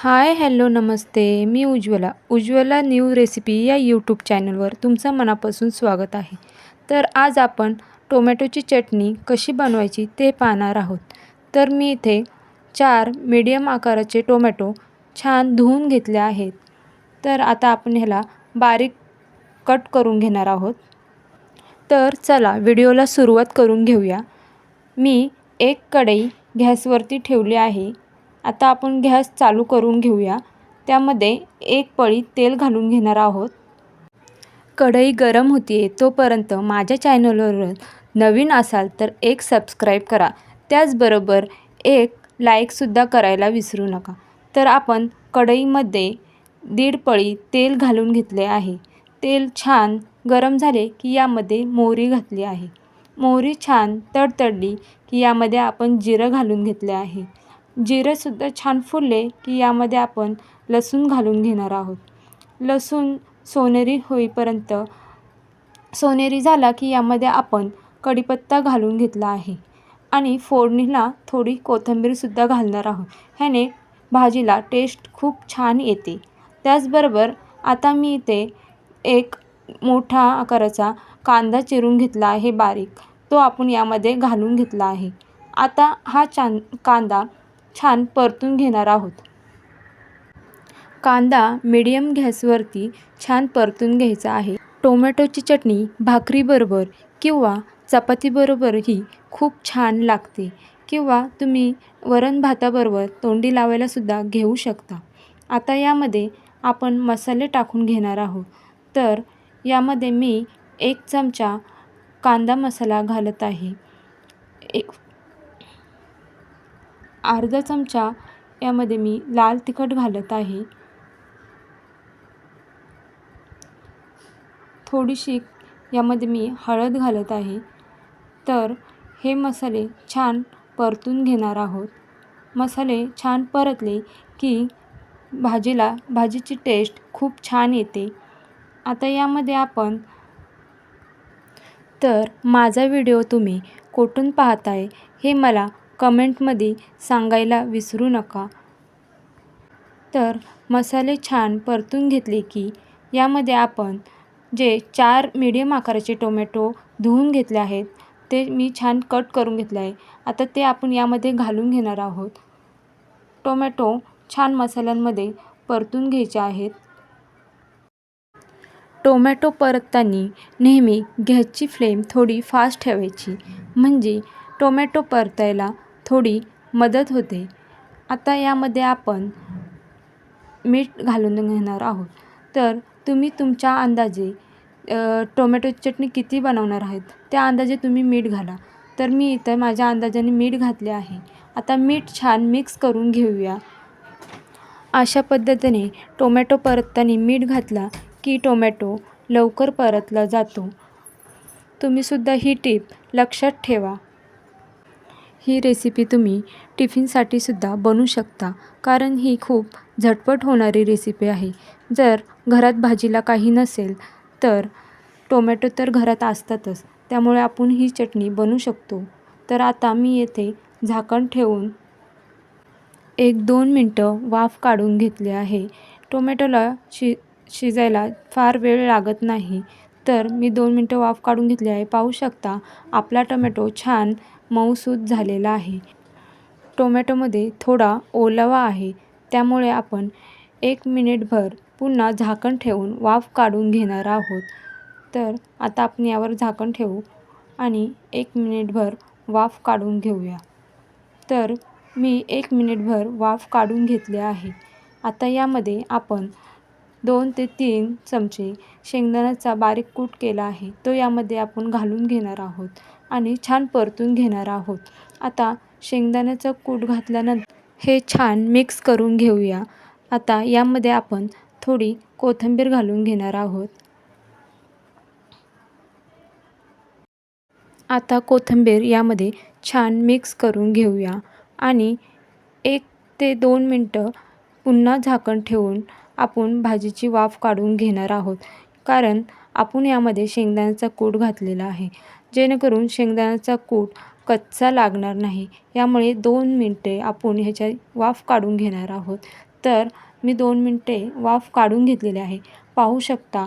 हाय hello नमस्ते. मी Ujjwala. Ujjwala new recipe या यूट्यूब चॅनलवर तुमचं मनापासून स्वागत आहे. तर आज आपण टोमॅटोची चटणी कशी बनवायची ते पाहणार आहोत. तर मी इथे चार मीडियम आकाराचे टोमॅटो छान धुवून घेतले आहेत. तर आता आपण ह्याला बारीक कट करून घेणार आहोत. तर चला व्हिडिओला सुरुवात करून घेऊया. मी एक कढई गॅसवरती ठेवली आहे. आता आपण गॅस चालू करून घेऊया. त्यामध्ये एक पळी तेल घालून घेणार आहोत. कढई गरम होती आहे तोपर्यंत माझ्या चॅनलवर नवीन असाल तर एक सबस्क्राईब करा. त्याचबरोबर एक लाईकसुद्धा करायला विसरू नका. तर आपण कढईमध्ये दीड पळी तेल घालून घेतले आहे. तेल छान गरम झाले की यामध्ये मोहरी घातली आहे. मोहरी छान तडतडली की यामध्ये आपण जिरं घालून घेतले आहे. जिरेसुद्धा छान फुलले की यामध्ये आपण लसूण घालून घेणार आहोत. लसूण सोनेरी होईपर्यंत सोनेरी झाला की यामध्ये आपण कढीपत्ता घालून घेतला आहे. आणि फोडणीला थोडी कोथिंबीरसुद्धा घालणार आहोत. ह्याने भाजीला टेस्ट खूप छान येते. त्याचबरोबर आता मी इथे एक मोठा आकाराचा कांदा चिरून घेतला आहे बारीक. तो आपण यामध्ये घालून घेतला आहे. आता हा छान कांदा छान परतून घेणार आहोत. कांदा मिडियम गॅसवरती छान परतून घ्यायचा आहे. टोमॅटोची चटणी भाकरीबरोबर किंवा चपातीबरोबरही खूप छान लागते किंवा तुम्ही वरण भाताबरोबर तोंडी लावायलासुद्धा घेऊ शकता. आता यामध्ये आपण मसाले टाकून घेणार आहोत. तर यामध्ये मी एक चमचा कांदा मसाला घालत आहे. एक अर्धा चमचा यामध्ये मी लाल तिखट घालत आहे. थोडीशी यामध्ये मी हळद घालत आहे. तर हे मसाले छान परतून घेणार आहोत. मसाले छान परतले की भाजीला भाजीची टेस्ट खूप छान येते. आता यामध्ये आपण तर माझा व्हिडिओ तुम्ही कुठून पाहताय हे मला कमेंटमध्ये सांगायला विसरू नका. तर मसाले छान परतून घेतले की यामध्ये आपण जे चार मीडियम आकाराचे टोमॅटो धुवून घेतले आहेत ते मी छान कट करून घेतले आहे. आता ते आपण यामध्ये घालून घेणार आहोत. टोमॅटो छान मसाल्यांमध्ये परतून घ्यायचे आहेत. टोमॅटो परतताना नेहमी गॅसची फ्लेम थोडी फास्ट ठेवायची. म्हणजे टोमॅटो परतायला थोडी मदत होते. आता यामध्ये आपण मीठ घालून घेणार आहोत. तर तुम्ही तुमच्या अंदाजे टोमॅटो चटणी किती बनवणार आहेत? त्या अंदाजे तुम्ही मीठ घाला. तर मी इथं माझ्या अंदाजाने मीठ घातले आहे. आता मीठ छान मिक्स करून घेऊया. अशा पद्धतीने टोमॅटो परतताना मीठ घातला की टोमॅटो लवकर परतला जातो. तुम्हीसुद्धा ही टीप लक्षात ठेवा. ही रेसिपी तुम्ही टिफिनसाठी सुद्धा बनवू शकता. कारण ही खूप झटपट होणारी रेसिपी आहे. जर घरात भाजीला काही नसेल तर टोमॅटो तर घरात असतातच. त्यामुळे आपण ही चटणी बनवू शकतो. तर आता मी येथे झाकण ठेवून एक दोन मिनटं वाफ काढून घेतली आहे. टोमॅटोला शि शिजायला फार वेळ लागत नाही. तर मी दोन मिनटं वाफ काढून घेतली आहे. पाहू शकता आपला टोमॅटो छान मऊसूत झालेला आहे. टोमॅटोमध्ये थोडा ओलावा आहे. त्यामुळे आपण एक मिनिटभर पुन्हा झाकण ठेवून वाफ काढून घेणार आहोत. तर आता आपण यावर झाकण ठेवू आणि एक मिनिटभर वाफ काढून घेऊया. तर मी एक मिनिटभर वाफ काढून घेतले आहे. आता यामध्ये आपण दोन ते तीन चमचे शेंगदाण्याचा बारीक कूट केला आहे. तो यामध्ये आपण घालून घेणार आहोत आणि छान परतून घेणार आहोत. आता शेंगदाण्याचं कूट घातल्यानंतर हे छान मिक्स करून घेऊया. आता यामध्ये आपण थोडी कोथिंबीर घालून घेणार आहोत. आता कोथिंबीर यामध्ये छान मिक्स करून घेऊया आणि एक ते दोन मिनटं पुन्हा झाकण ठेवून आपण भाजीची वाफ काढून घेणार आहोत. कारण आपण यामध्ये शेंगदाण्याचा कूट घातलेला आहे. जेणेकरून शेंगदाण्याचा कूट कच्चा लागणार नाही. यामुळे दोन मिनटे आपण ह्याच्या वाफ काढून घेणार आहोत. तर मी दोन मिनटे वाफ काढून घेतलेली आहे. पाहू शकता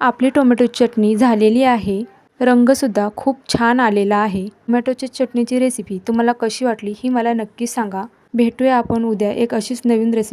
आपली टोमॅटो चटणी झालेली आहे. रंगसुद्धा खूप छान आलेला आहे. टोमॅटोची चटणीची रेसिपी तुम्हाला कशी वाटली ही मला नक्की सांगा. भेटूया आपण उद्या एक अशीच नवीन रेसिपी